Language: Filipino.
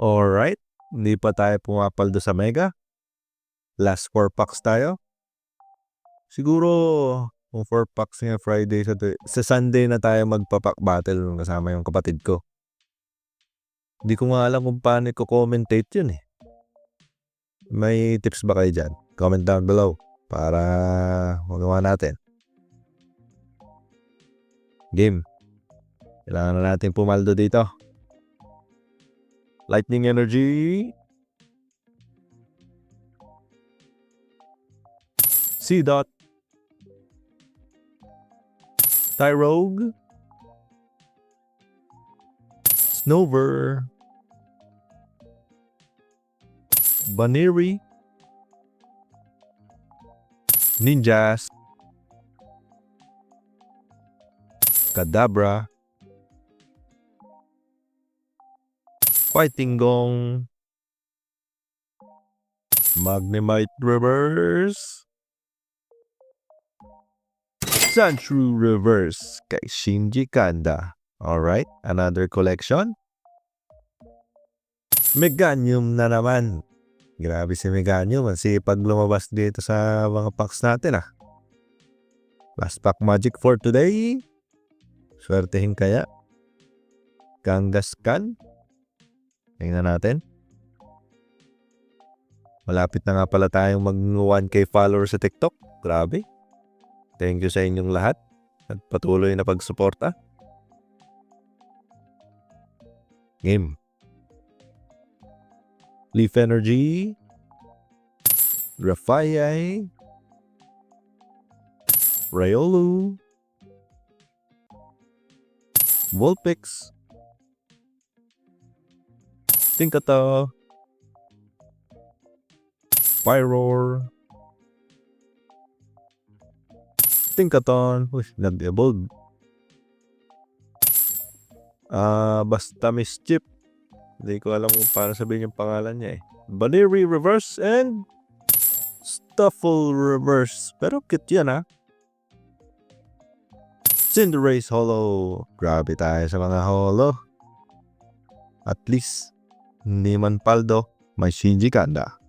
Alright, hindi pa tayo pumapaldo sa Mega. Last 4 packs tayo. Siguro, kung 4 packs nga Friday sa, sa Sunday na tayo magpapak battle kasama yung kapatid ko. Hindi ko nga alam kung paano ko-commentate yun eh. May tips ba kayo dyan? Comment down below para magawa natin. Game. Kailangan na natin pumaldo dito. Lightning energy. C dot. Tyrogue. Snover. Baneri. Ninjas. Kadabra. Fighting Gong. Magnemite Reverse. Sandshrew Reverse kay Shinji Kanda. Alright, another collection. Meganium na naman. Grabe si Meganium. Ang sipag lumabas dito sa mga packs natin ah. Last pack magic for today. Swertehin kaya. Kangaskhan. Tingnan natin. Malapit na nga pala tayong mag 1k followers sa TikTok. Grabe. Thank you sa inyong lahat at patuloy na pagsuporta. Game. Leaf Energy. Rafai. Rayolu. Vulpix. Tinkato. Pyroar. Tinkaton. Uy, nag-evolve. Ah, basta mischief. Hindi ko alam kung paano sabihin yung pangalan niya eh. Baneri Reverse and Stuffle Reverse. Pero cute yan ha. Cinderace Hollow. Grabe tayo sa mga holo. At least, hindi man paldo, may Shinji Kanda.